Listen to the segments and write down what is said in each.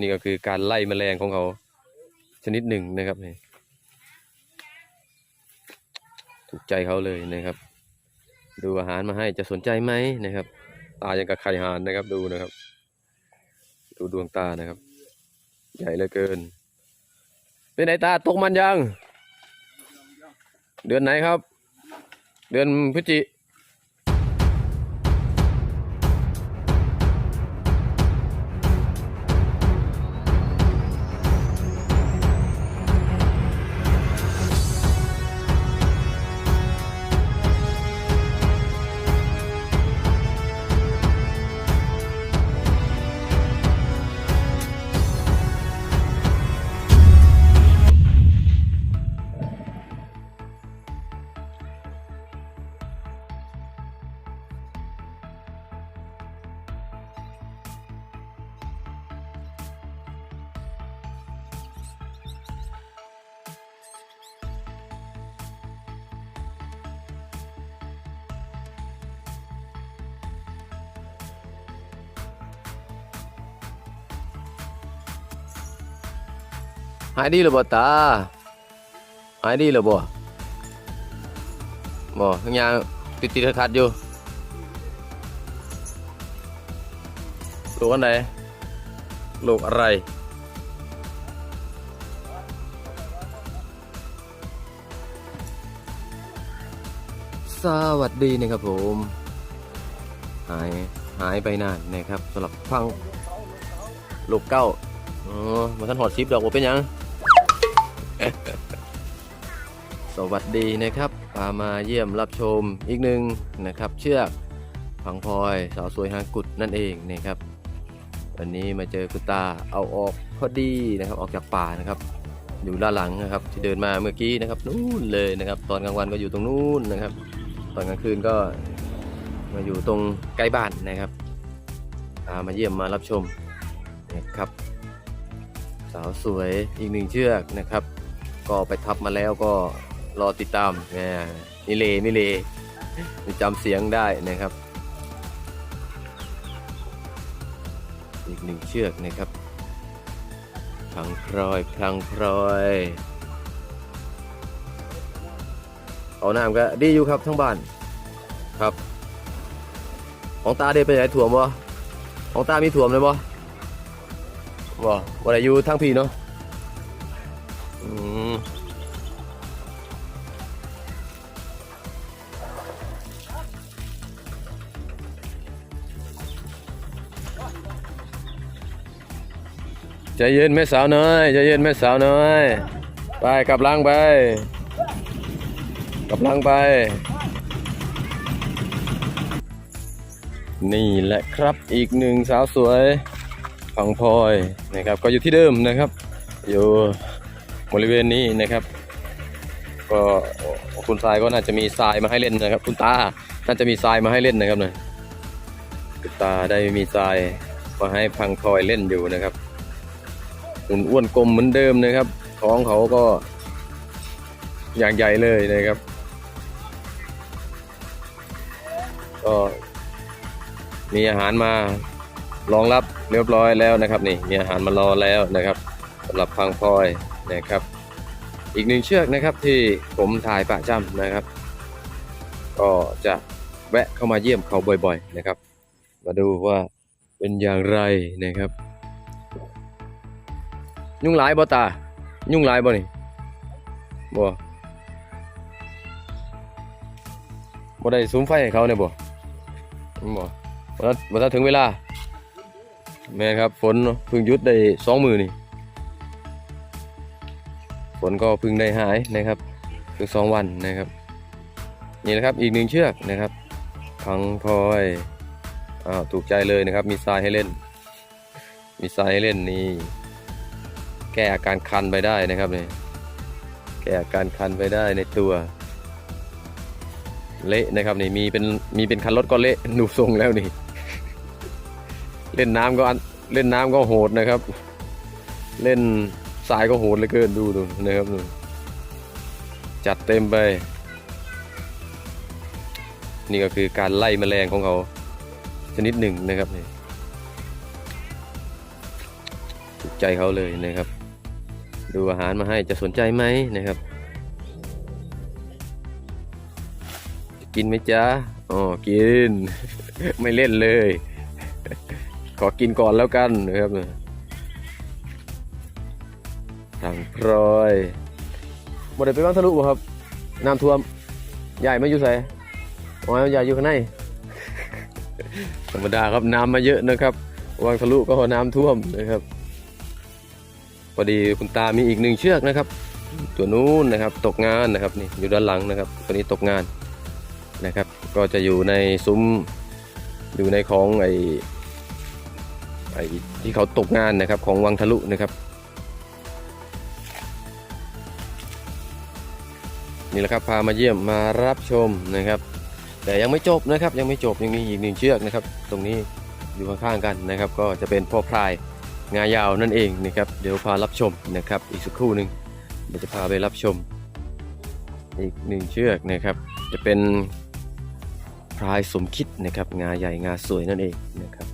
นี่ก็คือการไล่แมลงของเขาชนิดหนึ่งนะครับนี่ถูกใจเขาเลยนะครับ ดูอาหารมาให้จะสนใจไหมนะครับตายังกับไข่หานนะครับดูนะครับ ดูดวงตานะครับ ใหญ่เหลือเกิน เป็นไงตาตกมันยัง เดือนไหนครับ เดือนพฤศจิ หายดีหรือบ่ตาหายดีหรือบ่บ่ยังยังติดติดขัดอยู่ลูกอันไหนลูกอะไร สวัสดีนะครับผม หายหายไปนานนะครับสำหรับฟังลูกเก้าอ๋อมาท่านหอดชิปดอกว่าเป็นยัง สวัสดีนะครับ พามาเยี่ยมรับชมอีกหนึ่งนะครับ เชือกพังพลอยสาวสวยหางกุดนั่นเองนะครับ วันนี้มาเจอคุณตาเอาออกพอดีนะครับ ออกจากป่านะครับ อยู่ด้านหลังนะครับ ที่เดินมาเมื่อกี้นะครับนู่นเลยนะครับ ตอนกลางวันก็อยู่ตรงนู้นนะครับ ตอนกลางคืนก็มาอยู่ตรงใกล้บ้านนะครับพามาเยี่ยมมารับชมนะครับ สาวสวยอีกหนึ่งเชือกนะครับ ก็ไปทับมาแล้วก็รอติดตามนี่เลนี่เลมีจำเสียงได้นะครับ อีกหนึ่งเชือกนะครับพลังพลอยพลังพลอยเอาน้ำก็ดีอยู่ครับทั้งบ้านครับ ของตาได้ไปไหนถ่วมบ่ของตามีถ่วมเลยบ่ว่ว่าได้อยู่ทั้งพี่เนาะ ใจเย็นแม่สาวน้อยใจเย็นแม่สาวน้อย ไปกลับหลังไปกลับหลังไป นี่แหละครับอีกหนึ่งสาวสวยพังพลอยนะครับ ก็อยู่ที่เดิมนะครับ อยู่บริเวณนี้นะครับ ก็คุณทรายก็น่าจะมีทรายมาให้เล่นนะครับ คุณตาน่าจะมีทรายมาให้เล่นนะครับนะคุณตาได้มีทรายมาให้พังพลอยเล่นอยู่นะครับ หุ่นอ้วนกลมเหมือนเดิมนะครับ ท้องเขาก็อย่างใหญ่เลยนะครับ ก็มีอาหารมารองรับเรียบร้อยแล้วนะครับ นี่มีอาหารมารอแล้วนะครับสำหรับพังพลอยนะครับ อีกหนึ่งเชือกนะครับที่ผมถ่ายประจำนะครับ ก็จะแวะเข้ามาเยี่ยมเขาบ่อย ๆนะครับ มาดูว่าเป็นอย่างไรนะครับ ยุ่งหลายบ่ตา ยุ่งหลายบ่นี่บ่บ่ได้สูมไฟให้เขาเนี่ยบ่บ่บ่ทันบ่ทันถึงเวลา แม่ครับฝนเพิ่งยุดได้สองมือนี่ฝนก็เพิ่งได้หายนะครับเพิ่งสองวันนะครับ นี่นะครับอีกหนึ่งเชือกนะครับพังพลอยอ้าวถูกใจเลยนะครับ มีทรายให้เล่น มีทรายให้เล่นนี่ แก้อาการคันไปได้นะครับนี่แก้อาการคันไปได้ในตัว เละนะครับนี่มีเป็นมีเป็นคันรถก็เละหนูทรงแล้วนี่ เล่นน้ำก็เล่นน้ำก็โหดนะครับ เล่นทรายก็โหดเหลือเกินดูดูนะครับดูจัดเต็มไป นี่ก็คือการไล่แมลงของเขาชนิดหนึ่งนะครับนี่ถูกใจเขาเลยนะครับ ดูอาหารมาให้จะสนใจไหมนะครับ กินไหมจ๊ะอ๋อกิน ไม่เล่นเลย ขอกินก่อนแล้วกันนะครับทางพลอยบ่ได้ไปบ้านทะลุบ่ครับน้ำท่วมใหญ่ไม่อยู่ใส่อ๋อใหญ่อยู่ข้างในธรรมดาครับน้ำมาเยอะนะครับ วางทะลุก็น้ำท่วมนะครับ พอดีคุณตามีอีกหนึ่งเชือกนะครับ ตัวนู้นนะครับตกงานนะครับนี่อยู่ด้านหลังนะครับตัวนี้ตกงานนะครับ ก็จะอยู่ในซุ้มอยู่ในของไอไอที่เขาตกงานนะครับของวังทะลุนะครับ นี่แหละครับพามาเยี่ยมมารับชมนะครับ แต่ยังไม่จบนะครับ ยังไม่จบยังมีอีกหนึ่งเชือกนะครับ ตรงนี้อยู่ข้างๆกันนะครับ ก็จะเป็นพ่อพราย งายาวนั่นเองนะครับ เดี๋ยวพารับชมนะครับ อีกสักครู่หนึ่งเดี๋ยวจะพาไปรับชม อีกหนึ่งเชือกนะครับ จะเป็นพรายสมคิดนะครับ งาใหญ่งาสวยนั่นเองนะครับ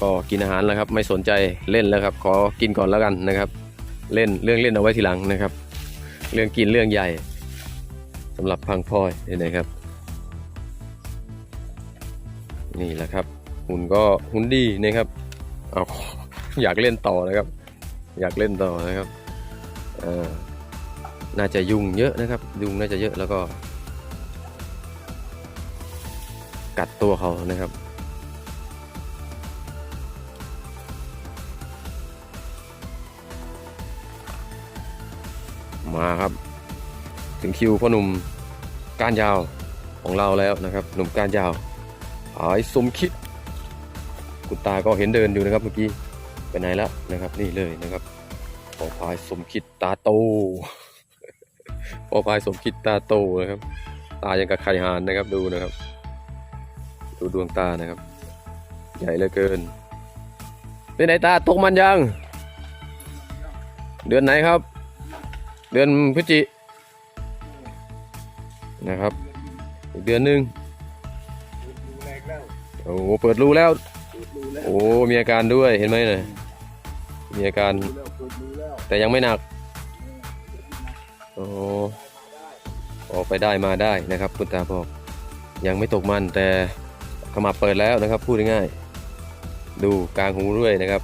ก็กินอาหารแล้วครับ ไม่สนใจเล่นแล้วครับ ขอกินก่อนแล้วกันนะครับ เล่นเรื่องเล่นเอาไว้ทีหลังนะครับ เรื่องกินเรื่องใหญ่สำหรับพังพลอยเลยนะครับ นี่แหละครับ หุ่นก็หุ่นดีนะครับเอาอยากเล่นต่อนะครับ อยากเล่นต่อนะครับน่าจะยุงเยอะนะครับ ยุงน่าจะเยอะแล้วก็ กัดตัวเขานะครับมาครับ ถึงคิวพ่อหนุ่มก้านยาวของเราแล้วนะครับ หนุ่มก้านยาวหายสมคิด คุณตาก็เห็นเดินอยู่นะครับเมื่อกี้ไปไหนแล้วนะครับ นี่เลยนะครับปอพายสมคิดตาโตปอพายสมคิดตาโตนะครับ ตายังกับไข่หานนะครับดูนะครับ ดูดวงตานะครับ ใหญ่เหลือเกินเป็นไหนตาตกมันยัง เดือนไหนครับ เดือนพฤศจินะครับ อีกเดือนหนึ่งโอ้เปิดรูแล้ว โอ้ มีอาการด้วยเห็นไหมเนี่ยมีอาการแต่ยังไม่หนัก โอ้ออกไปได้มาได้นะครับ คุณตาบอก ยังไม่ตกมันแต่ขมับเปิดแล้วนะครับ พูดง่ายๆดูกลางหูด้วยนะครับ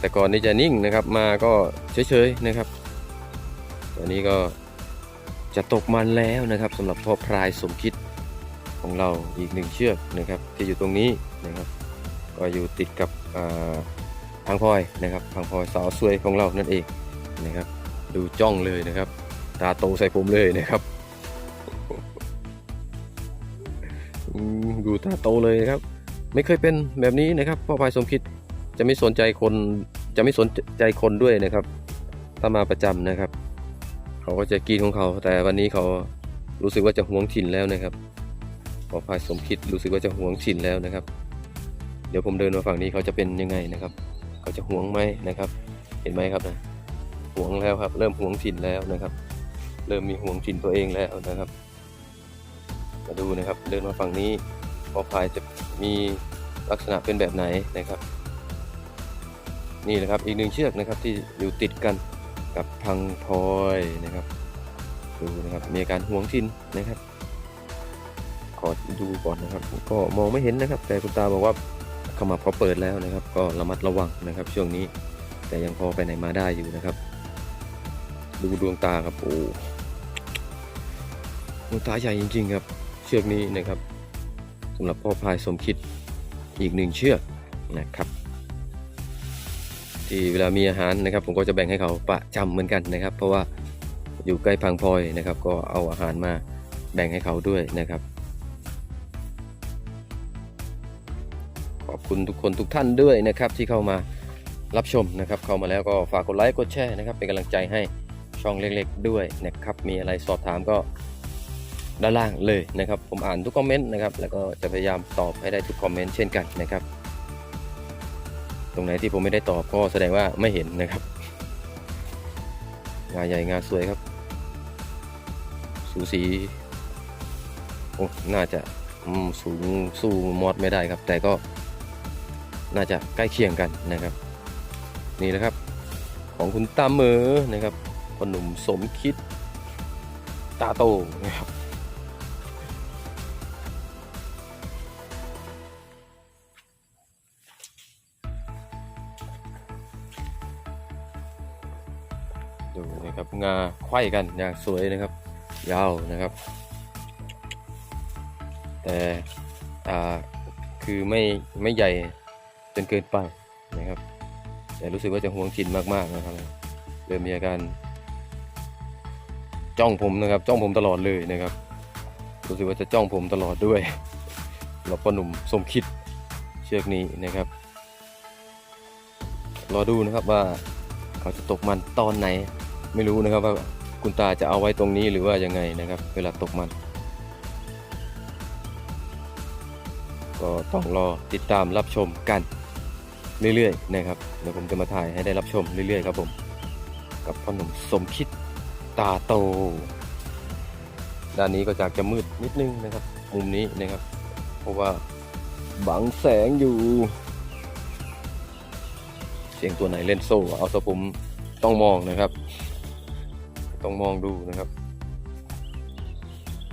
แต่ก่อนนี้จะนิ่งนะครับ มาก็เฉยๆนะครับตอนนี้ก็จะตกมันแล้วนะครับสำหรับพ่อพรายสมคิดของเราอีกหนึ่งเชือกนะครับ ที่อยู่ตรงนี้นะครับ ก็อยู่ติดกับอ่าพังพลอยนะครับพังพลอยสาวสวยของเรานั่นเองนะครับ ดูจ้องเลยนะครับ ตาโตใส่ผมเลยนะครับอืมดูตาโตเลยนะครับ ไม่เคยเป็นแบบนี้นะครับพ่อพายสมคิดจะไม่สนใจคนจะไม่สนใจคนด้วยนะครับ ถ้ามาประจำนะครับ เขาก็จะกินของเขา แต่วันนี้เขารู้สึกว่าจะห่วงถิ่นแล้วนะครับพ่อพายสมคิดรู้สึกว่าจะห่วงถิ่นแล้วนะครับ ดี๋ยวผมเดินมาฝั่งนี้เขาจะเป็นยังไงนะครับ เขาจะห่วงไหมนะครับ เห็นไหมครับนะหวงแล้วครับ เริ่มห่วงถิ่นแล้วนะครับ เริ่มมีห่วงถิ่นตัวเองแล้วนะครับ มาดูนะครับ เดินมาฝั่งนี้พอพายจะมีลักษณะเป็นแบบไหนนะครับ นี่นะครับอีกหนึ่งเชือกนะครับที่อยู่ติดกันกับพังพลอยนะครับดูนะครับมีอาการห่วงทินนะครับขอดูก่อนนะครับ ก็มองไม่เห็นนะครับ แต่คุณตาบอกว่า ขมับเขาเปิดแล้วนะครับ ก็ระมัดระวังนะครับ ช่วงนี้แต่ยังพอไปไหนมาได้อยู่นะครับ ดูดวงตาครับโอ้ดวงตาใหญ่จริงๆครับ เชือกนี้นะครับสำหรับพ่อพายสมคิดอีกหนึ่งเชือกนะครับที่เวลามีอาหารนะครับ ผมก็จะแบ่งให้เขาประจำเหมือนกันนะครับ เพราะว่าอยู่ใกล้พังพลอยนะครับ ก็เอาอาหารมาแบ่งให้เขาด้วยนะครับ ขอบคุณทุกคนทุกท่านด้วยนะครับที่เข้ามารับชมนะครับ เข้ามาแล้วก็ฝากกดไลค์กดแชร์นะครับ เป็นกำลังใจให้ช่องเล็กๆด้วยนะครับ มีอะไรสอบถามก็ด้านล่างเลยนะครับ ผมอ่านทุกคอมเมนต์นะครับ แล้วก็จะพยายามตอบให้ได้ทุกคอมเมนต์เช่นกันนะครับ ตรงไหนที่ผมไม่ได้ตอบก็แสดงว่าไม่เห็นนะครับ งานใหญ่งานสวยครับ สูสี โอ้ น่าจะสูงสู้มอดไม่ได้ครับ แต่ก็ น่าจะใกล้เคียงกันนะครับ นี่แหละครับ ของคุณตามเมอนะครับพ่อหนุ่มสมคิดตาโตนะครับดูนะครับงาไขว้กันอย่างสวยนะครับ ยาวนะครับ แต่คือไม่ไม่ใหญ่ จนเกินไปนะครับ แต่รู้สึกว่าจะห่วงจินมากๆนะครับ เริ่มมีอาการจ้องผมนะครับ จ้องผมตลอดเลยนะครับ รู้สึกว่าจะจ้องผมตลอดด้วยเราปหนุ่มสมคิดเชือกนี้นะครับ รอดูนะครับว่าเขาจะตกมันตอนไหน ไม่รู้นะครับว่าคุณตาจะเอาไว้ตรงนี้หรือว่ายังไงนะครับ เวลาตกมัน ก็ต้องรอติดตามรับชมกัน เรื่อยๆนะครับเดี๋ยวผมจะมาถ่ายให้ได้รับชมเรื่อยๆครับผม กับพ่อหนุ่มสมคิดตาโต ด้านนี้ก็จากจะมืดนิดนึงนะครับ มุมนี้นะครับ เพราะว่าบังแสงอยู่ เสียงตัวไหนเล่นโซ่ เอาสะผมต้องมองนะครับ ต้องมองดูนะครับ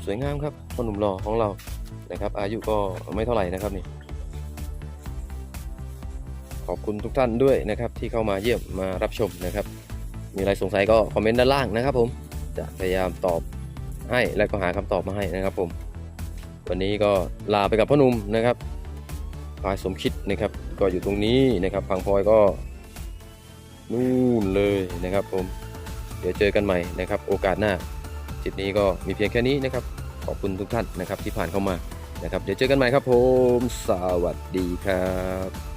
สวยงามครับพ่อหนุ่มหล่อของเรานะครับ อายุก็ไม่เท่าไหร่นะครับนี่ ขอบคุณทุกท่านด้วยนะครับที่เข้ามาเยี่ยมมารับชมนะครับ มีอะไรสงสัยก็คอมเมนต์ด้านล่างนะครับ ผมจะพยายามตอบให้และก็หาคำตอบมาให้นะครับผมวันนี้ก็ลาไปกับพ่อหนุ่มนะครับพายสมคิดนะครับ ก็อยู่ตรงนี้นะครับพังพลอยก็นู่นเลยนะครับผม เดี๋ยวเจอกันใหม่นะครับ โอกาสหน้าจิตนี้ก็มีเพียงแค่นี้นะครับ ขอบคุณทุกท่านนะครับที่ผ่านเข้ามานะครับ เดี๋ยวเจอกันใหม่ครับผม สวัสดีครับ